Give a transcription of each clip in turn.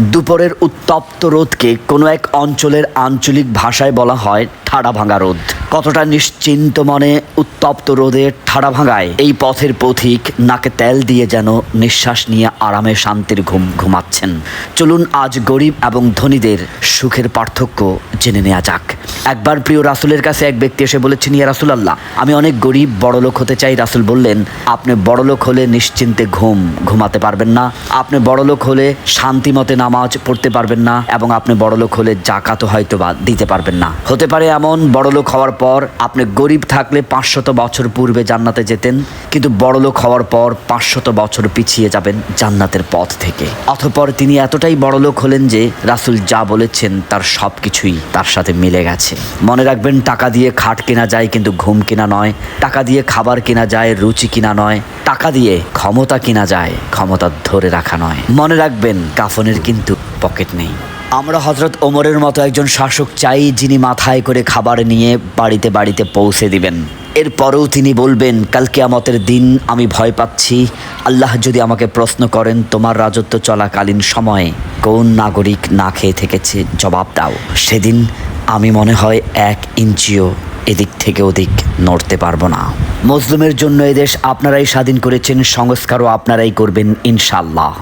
দুপুরের উত্তপ্ত রোদকে কোনো এক অঞ্চলের আঞ্চলিক ভাষায় বলা হয় ঠাড়া ভাঙা রোদ। কতটা নিশ্চিন্ত মনে উত্তপ্ত রোদে ঠাড়া ভাঙায়? এই পথের পথিক নাকে তেল দিয়ে যেন নিঃশ্বাস নিয়ে আরামে শান্তির ঘুম ঘুমাচ্ছেন। চলুন আজ গরিব এবং ধনীদের সুখের পার্থক্য জেনে নেওয়া যাক। একবার প্রিয় রাসুলের কাছে এক ব্যক্তি এসে বলেছেন, ইয়া রাসুল আল্লাহ আমি অনেক গরিব, বড়লোক হতে চাই। রাসুল বললেন, আপনি বড়লোক হলে নিশ্চিন্তে ঘুম ঘুমাতে পারবেন না। আপনি বড়লোক হলে শান্তিমতে নামাজ পড়তে পারবেন না এবং আপনি বড়লোক হলে জাকাতও হয়তো বা দিতে পারবেন না। হতে পারে এমন বড়লোক হওয়ার পর আপনি গরিব থাকলে পাঁচশত বছর পূর্বে জান্নাতে যেতেন, কিন্তু বড়লোক হওয়ার পর পাঁচশত বছর পিছিয়ে যাবেন জান্নাতের পথ থেকে। অতপর তিনি এতটাই বড়লোক হলেন যে রাসুল যা বলেছেন তার সব কিছুই তার সাথে মিলে গেছে। মনে রাখবেন, টাকা দিয়ে খাট কেনা যায় কিন্তু ঘুম কেনা নয়, টাকা দিয়ে খাবার কেনা যায়, রুচি কিনা নয়, টাকা দিয়ে ক্ষমতা কিনা যায়, ক্ষমতা ধরে রাখা নয়। মনে রাখবেন, কাফনের কিন্তু পকেট নেই। আমরা হজরত ওমরের মতো একজন শাসক চাই যিনি মাথায় করে খাবার নিয়ে বাড়িতে বাড়িতে পৌঁছে দিবেন। এরপরেও তিনি বলবেন, কাল কিয়ামতের দিন আমি ভয় পাচ্ছি। আল্লাহ যদি আমাকে প্রশ্ন করেন, তোমার রাজত্ব চলাকালীন সময়ে কোন নাগরিক না খেয়ে থেকেছে? জবাব দাও। সেদিন আমি মনে হয় এক ইঞ্চিও এদিক থেকে ওদিক নড়তে পারব না। মজলুমের জন্য এদেশ আপনারাই স্বাধীন করেছেন, সংস্কারও আপনারাই করবেন ইনশাল্লাহ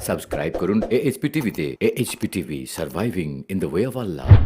सब्सक्राइब करून एएचपी एच टीव्ही ते AHP H P TV surviving in the way of Allah